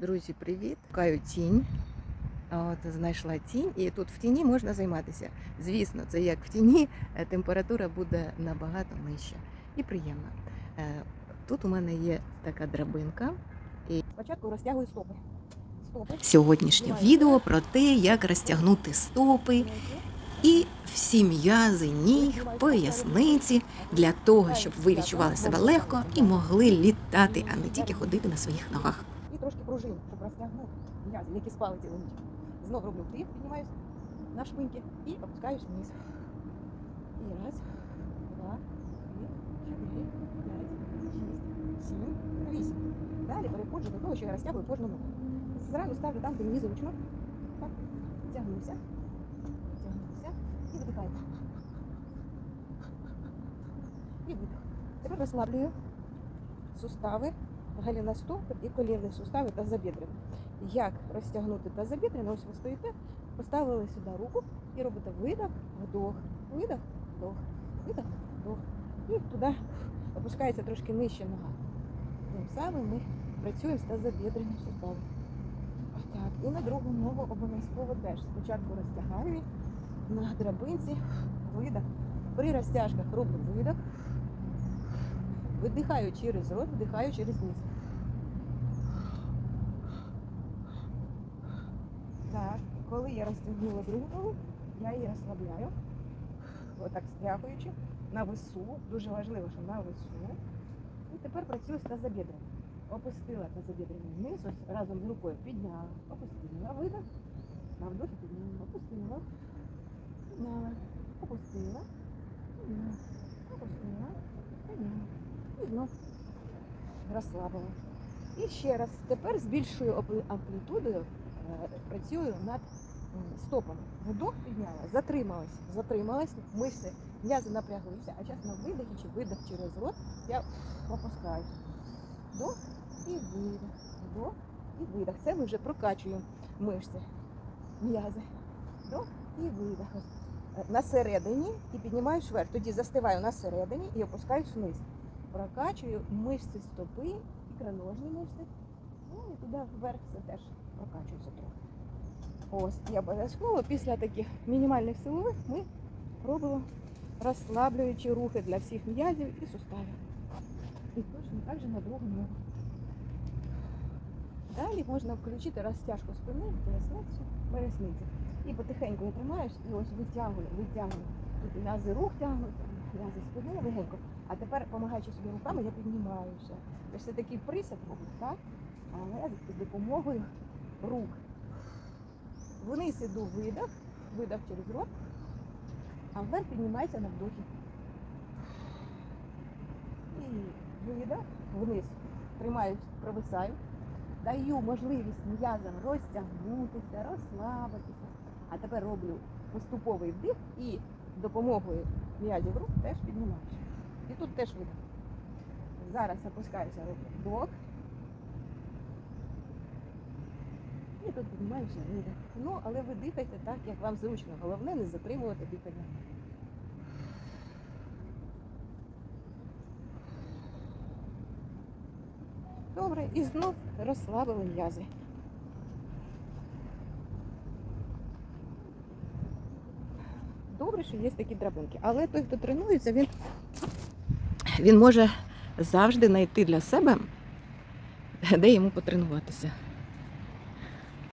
Друзі, привіт! Шукаю тінь. От знайшла тінь, і тут в тіні можна займатися. Звісно, це як в тіні, е, температура буде набагато нижча і приємна. Е, Тут у мене є така драбинка. І спочатку розтягую стопи. Стопи. Сьогоднішнє відео про те, як розтягнути стопи і всі м'язи ніг, поясниці для того, щоб ви відчували себе легко і могли літати, а не тільки ходити на своїх ногах. І трошки пружин, щоб розтягнути м'язи, які спали цілу ніч. Знов роблю вдих, піднімаюсь на шпиньки і опускаюсь вниз. І раз, два, три, чотири, п'ять, шість, сім, вісім. Далі переходжу до того, що я розтягую кожну ногу. Зразу ставлю там, де мені зручно. Так, тягнуся, тягнуся і видихаю. І видих. Тепер розслаблюю сустави, Галіностопи і колінні сустави та забідрений. Як розтягнути та тазобідрене? Ось ви стоїте, поставили сюди руку і робите видох, вдох, видох, вдох, видох, вдох. І туди опускається трошки нижче нога. Тим самим ми працюємо з тазобідреним суставом. Так, і на другу ногу обов'язково теж. Спочатку розтягаю на драбинці, видох. При розтяжках роблю видох. Видихаю через рот, вдихаю через ніс. Так, коли я розтягнула другу ногу, я її розслабляю. Отак стряхуючи на весу. Дуже важливо, що на весу. І тепер працюю з тазобідрами. Опустила тазобідрений вниз, ось разом з рукою підняла, опустила, видох, на вдохі підняла, опустила, підняла, опустила, підняла, опустила, підняла. І знов розслабила. І ще раз. Тепер збільшую амплітудою, працюю над стопами. Вдох підняла, затрималась, затрималась, мишці, м'язи напряглися, а час на видихі чи видих через рот я опускаю. Вдох і видих. Вдох і видих. Це ми вже прокачуємо мишці, м'язи. Вдох і видих. Ось, е, На середині і піднімаю вверх. Тоді застиваю на середині і опускаюсь вниз прокачую мишці стопи, ікроножні мишці. Туди вверх це теж прокачується трохи. Ось, і обов'язково після таких мінімальних силових ми робимо розслаблюючі рухи для всіх м'язів і суставів. І точно так же на другу ногу. Далі можна включити розтяжку спини, поясницю, поясниці. І потихеньку я тримаєш і ось витягую, витягую. Тут м'язи рух тягнуть, м'язи спини легенько. А тепер, допомагаючи собі руками, я піднімаюся. Це такий робить, так? Але з допомогою рук. Вниз іду видох, видох через рот, а вверх піднімається на вдохі. І видох, вниз. Тримаюсь, провисаю. Даю можливість м'язам розтягнутися, розслабитися. А тепер роблю поступовий вдих і допомогою м'язів рук теж піднімаюся. І тут теж видих. Зараз опускаюся руки вдох. І тут піднімаюся видих. Ну, але ви дихайте так, як вам зручно. Головне не затримувати дихання. Добре, і знов розслабили м'язи. Добре, що є такі драбинки. Але той, хто тренується, він, він може завжди знайти для себе, де йому потренуватися.